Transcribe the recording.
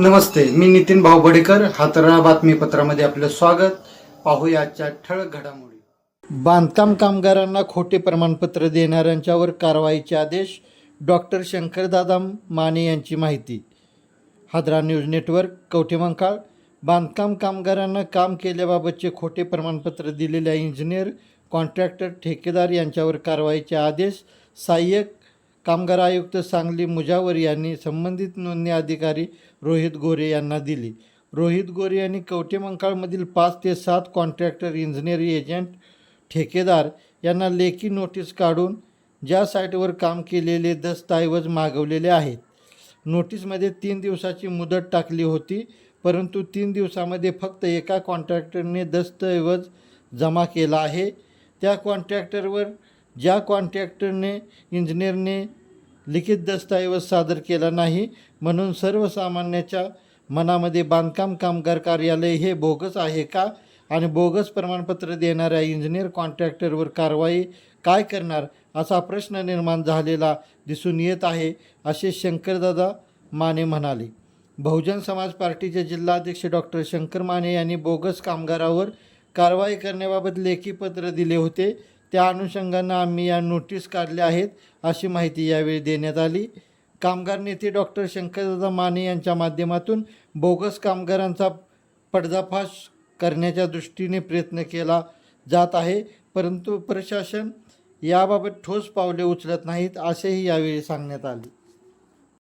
नमस्ते मी नितीन भाऊ बडेकर हातरा बातमीपत्रामध्ये आपलं स्वागत. पाहूया आजच्या ठळक घडामोडी. बांधकाम कामगारांना खोटे प्रमाणपत्र देणाऱ्यांच्यावर कारवाईचे आदेश. डॉक्टर शंकरदादा माने यांची माहिती. हादरा न्यूज नेटवर्क कवठेमंकाळ बांधकाम कामगारांना काम केल्याबाबतचे खोटे प्रमाणपत्र दिलेल्या इंजिनियर कॉन्ट्रॅक्टर ठेकेदार यांच्यावर कारवाईचे आदेश. सहाय्यक कामगार आयुक्त सांगली मुजावर यांनी संबंधित नोंदणी अधिकारी रोहित गोरे यांना दिली. रोहित गोरे यांनी कवटेमंकाळमधील पाच ते सात कॉन्ट्रॅक्टर इंजिनियर एजंट ठेकेदार यांना लेखी नोटीस काढून ज्या साईटवर काम केलेले दस्तऐवज मागवलेले आहेत. नोटीसमध्ये तीन दिवसाची मुदत टाकली होती परंतु तीन दिवसामध्ये फक्त एका कॉन्ट्रॅक्टरने दस्तऐवज जमा केला आहे. त्या कॉन्ट्रॅक्टरवर ज्या कॉन्ट्रॅक्टरने इंजिनियरने लिखित दस्तऐवज सादर केला नाही. म्हणून सर्वसामान्याच्या मनामध्ये बांधकाम कामगार कार्यालय हे बोगस आहे का? आणि बोगस प्रमाणपत्र देणाऱ्या इंजिनियर कॉन्ट्रॅक्टरवर कारवाई काय करणार? असा प्रश्न निर्माण झालेला दिसून येत आहे असे शंकरदादा माने म्हणाले. बहुजन समाज पार्टीचे जिल्हाध्यक्ष डॉक्टर शंकर माने यांनी बोगस कामगारावर कारवाई करण्याबाबत लेखी पत्र दिले होते. त्या अनुषंगानं आम्ही या नोटीस काढल्या आहेत अशी माहिती यावेळी देण्यात आली. कामगार नेते डॉक्टर शंकरदादा माने यांच्या माध्यमातून बोगस कामगारांचा पडदाफाश करण्याच्या दृष्टीने प्रयत्न केला जात आहे परंतु प्रशासन याबाबत ठोस पावले उचलत नाहीत असेही यावेळी सांगण्यात आले.